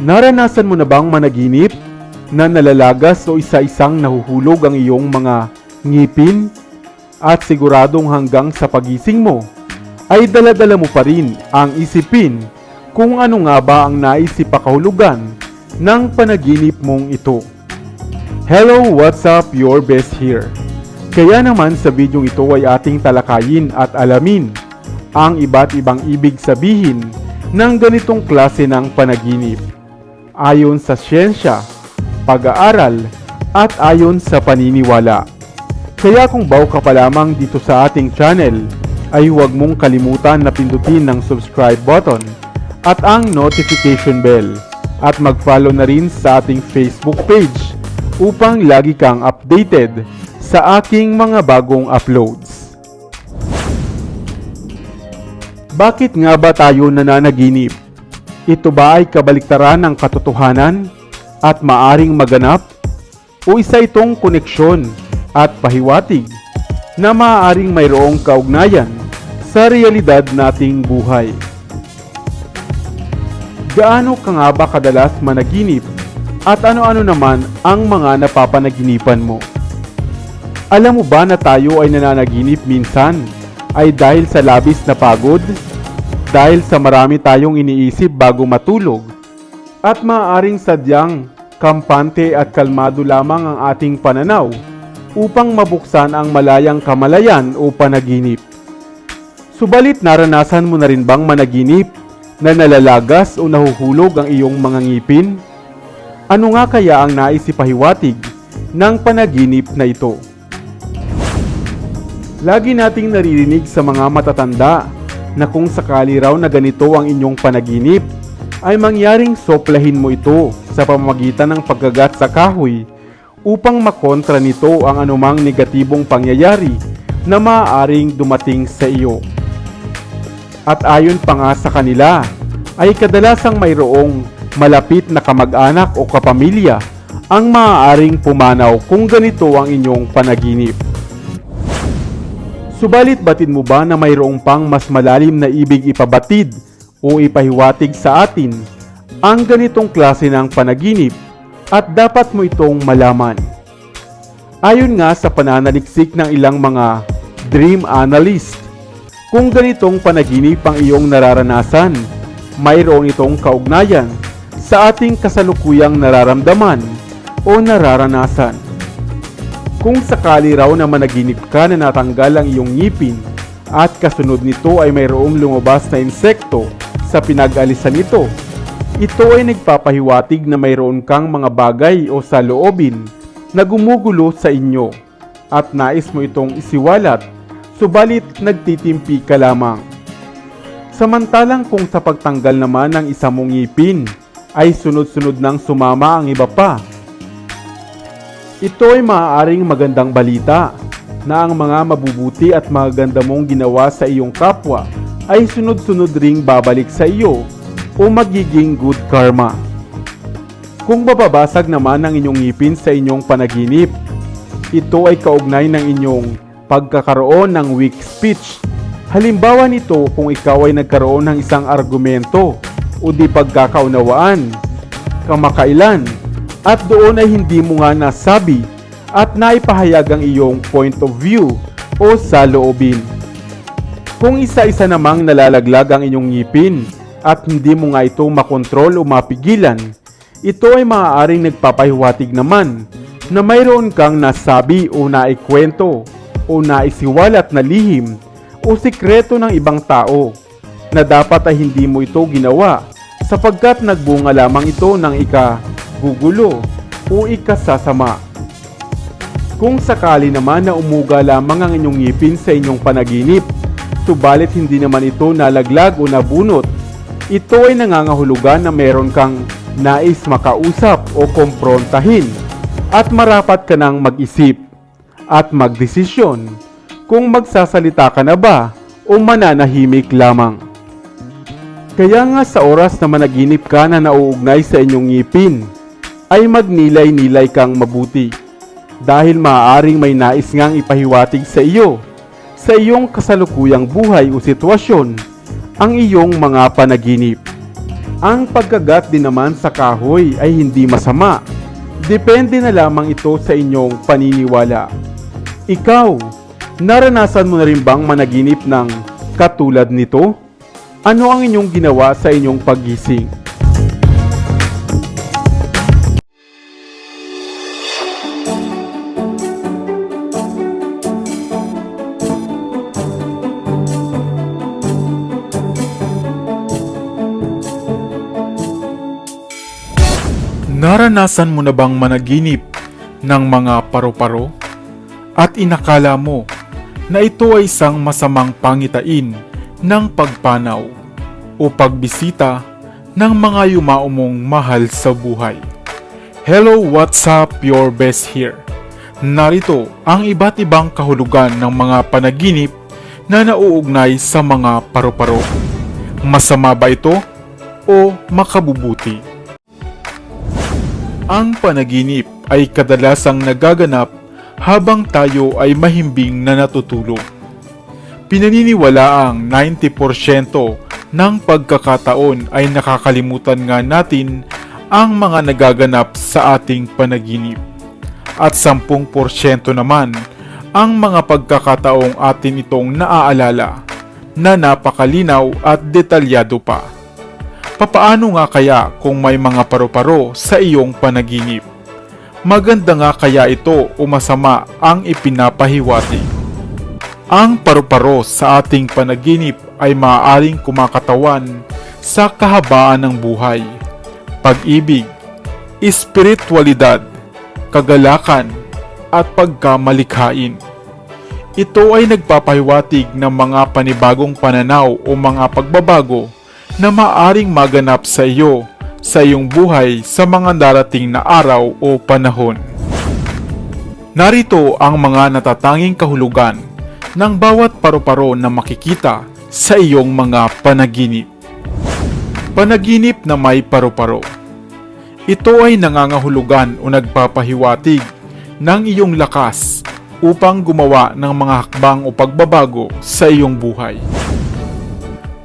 Naranasan mo na bang managinip na nalalagas o isa-isang nahuhulog ang iyong mga ngipin at siguradong hanggang sa pagising mo ay daladala mo pa rin ang isipin kung ano nga ba ang naisipakahulugan ng panaginip mong ito. Hello, what's up? Your best here. Kaya naman sa bidyong ito ay ating talakayin at alamin ang iba't ibang ibig sabihin ng ganitong klase ng panaginip. Ayon sa siyensya, pag-aaral, at ayon sa paniniwala. Kaya kung bago ka pa lamang dito sa ating channel, ay huwag mong kalimutan na pindutin ng subscribe button at ang notification bell at mag-follow na rin sa ating Facebook page upang lagi kang updated sa aking mga bagong uploads. Bakit nga ba tayo nananaginip? Ito ba ay kabaliktaran ng katotohanan at maaring maganap? O isa itong koneksyon at pahiwatig na maaaring mayroong kaugnayan sa realidad nating buhay? Gaano ka nga ba kadalas managinip at ano-ano naman ang mga napapanaginipan mo? Alam mo ba na tayo ay nananaginip minsan ay dahil sa labis na pagod? Dahil sa marami tayong iniisip bago matulog? At maaaring sadyang kampante at kalmado lamang ang ating pananaw upang mabuksan ang malayang kamalayan o panaginip. Subalit naranasan mo na rin bang managinip na nalalagas o nahuhulog ang iyong mga ngipin? Ano nga kaya ang naisipahiwatig ng panaginip na ito? Lagi nating naririnig sa mga matatanda na kung sakali raw na ganito ang inyong panaginip, ay mangyaring soplahin mo ito sa pamamagitan ng paggagat sa kahoy upang makontra nito ang anumang negatibong pangyayari na maaaring dumating sa iyo. At ayon pa nga sa kanila, ay kadalasang mayroong malapit na kamag-anak o kapamilya ang maaaring pumanaw kung ganito ang inyong panaginip. Subalit batid mo ba na mayroong pang mas malalim na ibig ipabatid o ipahiwatig sa atin ang ganitong klase ng panaginip at dapat mo itong malaman. Ayon nga sa pananaliksik ng ilang mga dream analyst, kung ganitong panaginip ang iyong nararanasan, mayroon itong kaugnayan sa ating kasalukuyang nararamdaman o nararanasan. Kung sakali raw na managinip ka na natanggal ang iyong ngipin at kasunod nito ay mayroong lumabas na insekto sa pinag-alisan nito, ito ay nagpapahiwatig na mayroon kang mga bagay o saloobin na gumugulo sa inyo at nais mo itong isiwalat subalit nagtitimpi ka lamang. Samantalang kung sa pagtanggal naman ng isa mong ngipin ay sunod-sunod nang sumama ang iba pa, ito ay maaaring magandang balita na ang mga mabubuti at magaganda mong ginawa sa iyong kapwa ay sunod-sunod ring babalik sa iyo o magiging good karma. Kung mababasag naman ang inyong ngipin sa inyong panaginip, ito ay kaugnay ng inyong pagkakaroon ng weak speech. Halimbawa nito kung ikaw ay nagkaroon ng isang argumento o di pagkakaunawaan, kamakailan, at doon ay hindi mo nga nasabi at naipahayag ang iyong point of view o saloobin. Kung isa-isa namang nalalaglag ang inyong ngipin at hindi mo nga ito makontrol o mapigilan, ito ay maaaring nagpapahiwatig naman na mayroon kang nasabi o naikwento o naisiwalat na lihim o sikreto ng ibang tao na dapat ay hindi mo ito ginawa sapagkat nagbunga lamang ito ng ika gugulo o ikasasama. Kung sakali naman na umuga lamang ang inyong ngipin sa inyong panaginip, subalit hindi naman ito nalaglag o nabunot, ito ay nangangahulugan na meron kang nais makausap o komprontahin at marapat ka nang mag-isip at magdesisyon kung magsasalita ka na ba o mananahimik lamang. Kaya nga sa oras na managinip ka na nauugnay sa inyong ngipin, ay magnilay-nilay kang mabuti dahil maaaring may nais ngang ipahiwatig sa iyo sa iyong kasalukuyang buhay o sitwasyon ang iyong mga panaginip. Ang pagkagat din naman sa kahoy ay hindi masama. Depende na lamang ito sa inyong paniniwala. Ikaw, naranasan mo na rin bang managinip ng katulad nito? Ano ang inyong ginawa sa inyong paggising? Naranasan mo na bang managinip ng mga paru-paro? At inakala mo na ito ay isang masamang pangitain ng pagpanaw o pagbisita ng mga yumaumong mahal sa buhay. Hello, what's up? Your best here. Narito ang iba't ibang kahulugan ng mga panaginip na nauugnay sa mga paru-paro. Masama ba ito o makabubuti? Ang panaginip ay kadalasang nagaganap habang tayo ay mahimbing na natutulog. Pinaniniwalaang 90% ng pagkakataon ay nakakalimutan nga natin ang mga nagaganap sa ating panaginip. At 10% naman ang mga pagkakataong atin itong naaalala na napakalinaw at detalyado pa. Papaano nga kaya kung may mga paru-paro sa iyong panaginip? Maganda nga kaya ito o masama ang ipinapahiwati? Ang paru-paro sa ating panaginip ay maaaring kumakatawan sa kahabaan ng buhay, pag-ibig, espiritualidad, kagalakan, at pagkamalikhain. Ito ay nagpapahiwatig ng mga panibagong pananaw o mga pagbabago na maaring maganap sa iyo sa iyong buhay sa mga darating na araw o panahon. Narito ang mga natatanging kahulugan ng bawat paru-paro na makikita sa iyong mga panaginip. Panaginip na may paru-paro. Ito ay nangangahulugan o nagpapahiwatig ng iyong lakas upang gumawa ng mga hakbang o pagbabago sa iyong buhay.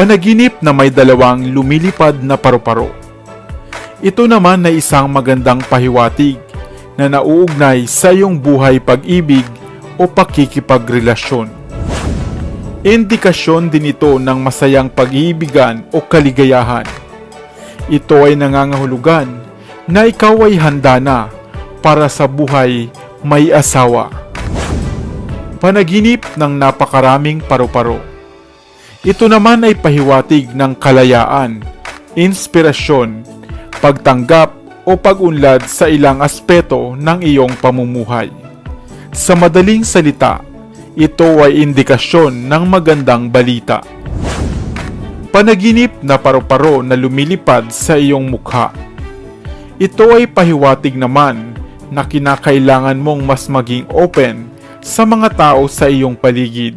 Panaginip na may dalawang lumilipad na paru-paro. Ito naman ay isang magandang pahiwatig na nauugnay sa iyong buhay pag-ibig o pakikipagrelasyon. Indikasyon din ito ng masayang pag-iibigan o kaligayahan. Ito ay nangangahulugan na ikaw ay handa na para sa buhay may asawa. Panaginip ng napakaraming paru-paro. Ito naman ay pahiwatig ng kalayaan, inspirasyon, pagtanggap o pag-unlad sa ilang aspeto ng iyong pamumuhay. Sa madaling salita, ito ay indikasyon ng magandang balita. Panaginip na paru-paro na lumilipad sa iyong mukha. Ito ay pahiwatig naman na kinakailangan mong mas maging open sa mga tao sa iyong paligid.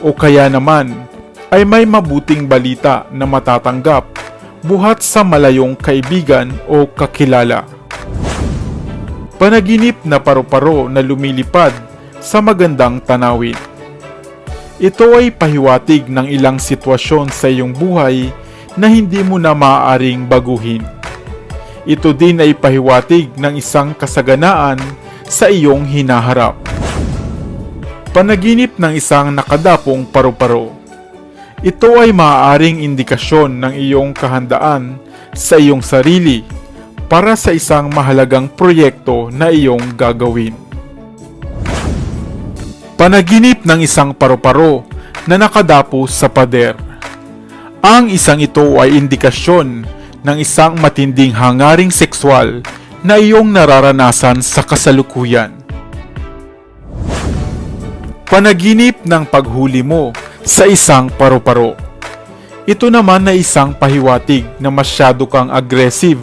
O kaya naman ay may mabuting balita na matatanggap buhat sa malayong kaibigan o kakilala. Panaginip na paru-paro na lumilipad sa magandang tanawin. Ito ay pahiwatig ng ilang sitwasyon sa iyong buhay na hindi mo na maaaring baguhin. Ito din ay pahiwatig ng isang kasaganaan sa iyong hinaharap. Panaginip ng isang nakadapong paru-paro. Ito ay maaaring indikasyon ng iyong kahandaan sa iyong sarili para sa isang mahalagang proyekto na iyong gagawin. Panaginip ng isang paru-paro na nakadapo sa pader. Ang isang ito ay indikasyon ng isang matinding hangaring sexual na iyong nararanasan sa kasalukuyan. Panaginip ng paghuli mo sa isang paru-paro. Ito naman na isang pahiwatig na masyado kang aggressive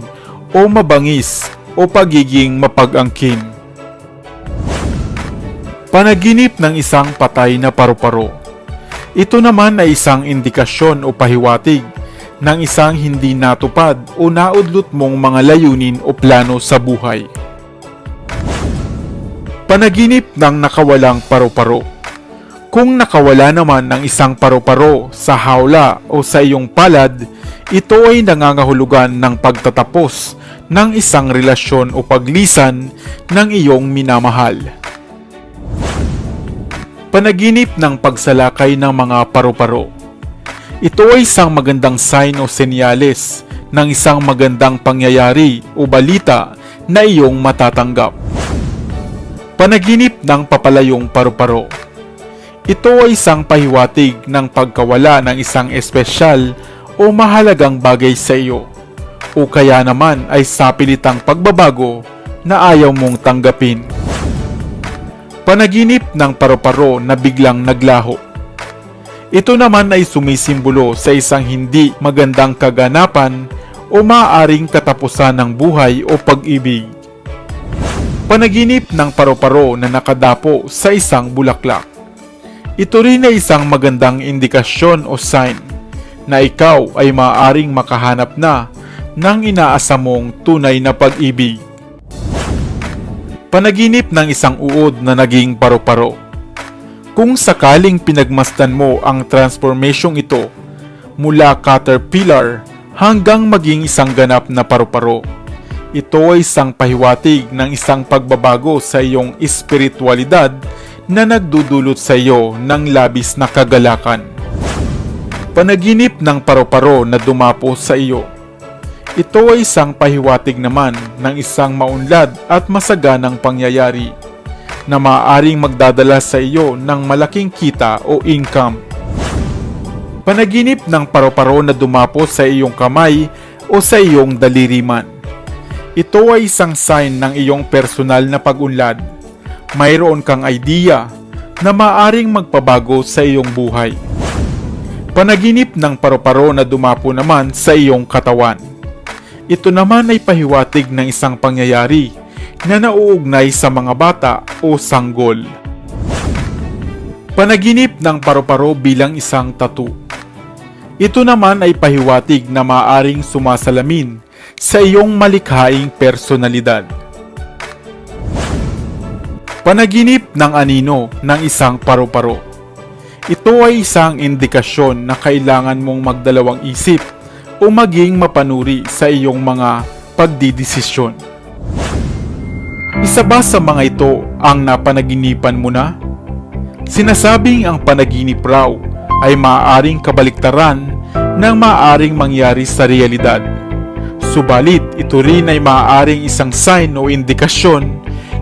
o mabangis o pagiging mapag-angkin. Panaginip ng isang patay na paru-paro. Ito naman ay isang indikasyon o pahiwatig ng isang hindi natupad o naudlot mong mga layunin o plano sa buhay. Panaginip ng nakawalang paru-paro. Kung nakawala naman ng isang paru-paro sa hawla o sa iyong palad, ito ay nangangahulugan ng pagtatapos ng isang relasyon o paglisan ng iyong minamahal. Panaginip ng pagsalakay ng mga paru-paro. Ito ay isang magandang sign o senyales ng isang magandang pangyayari o balita na iyong matatanggap. Panaginip ng papalayong paru-paro. Ito ay isang pahiwatig ng pagkawala ng isang espesyal o mahalagang bagay sa iyo o kaya naman ay sapilitang pagbabago na ayaw mong tanggapin. Panaginip ng paru-paro na biglang naglaho. Ito naman ay sumisimbolo sa isang hindi magandang kaganapan o maaaring katapusan ng buhay o pag-ibig. Panaginip ng paru-paro na nakadapo sa isang bulaklak. Ito rin ay isang magandang indikasyon o sign na ikaw ay maaaring makahanap na ng inaasam mong tunay na pag-ibig. Panaginip ng isang uod na naging paru-paro. Kung sakaling pinagmasdan mo ang transformasyong ito mula caterpillar hanggang maging isang ganap na paru-paro, ito ay isang pahiwatig ng isang pagbabago sa iyong espiritualidad na nagdudulot sa iyo ng labis na kagalakan. Panaginip ng paru-paro na dumapo sa iyo. Ito ay isang pahiwatig naman ng isang maunlad at masaganang pangyayari na maaaring magdadala sa iyo ng malaking kita o income. Panaginip ng paru-paro na dumapo sa iyong kamay o sa iyong daliriman. Ito ay isang sign ng iyong personal na pag-unlad. Mayroon kang idea na maaring magpabago sa iyong buhay. Panaginip ng paru-paro na dumapo naman sa iyong katawan. Ito naman ay pahiwatig ng isang pangyayari na nauugnay sa mga bata o sanggol. Panaginip ng paru-paro bilang isang tattoo. Ito naman ay pahiwatig na maaring sumasalamin sa iyong malikhaing personalidad. Panaginip ng anino ng isang paru-paro. Ito ay isang indikasyon na kailangan mong magdalawang isip o maging mapanuri sa iyong mga pagdidesisyon. Isa ba sa mga ito ang napanaginipan mo na? Sinasabing ang panaginip raw ay maaaring kabaliktaran ng maaaring mangyari sa realidad. Subalit ito rin ay maaaring isang sign o indikasyon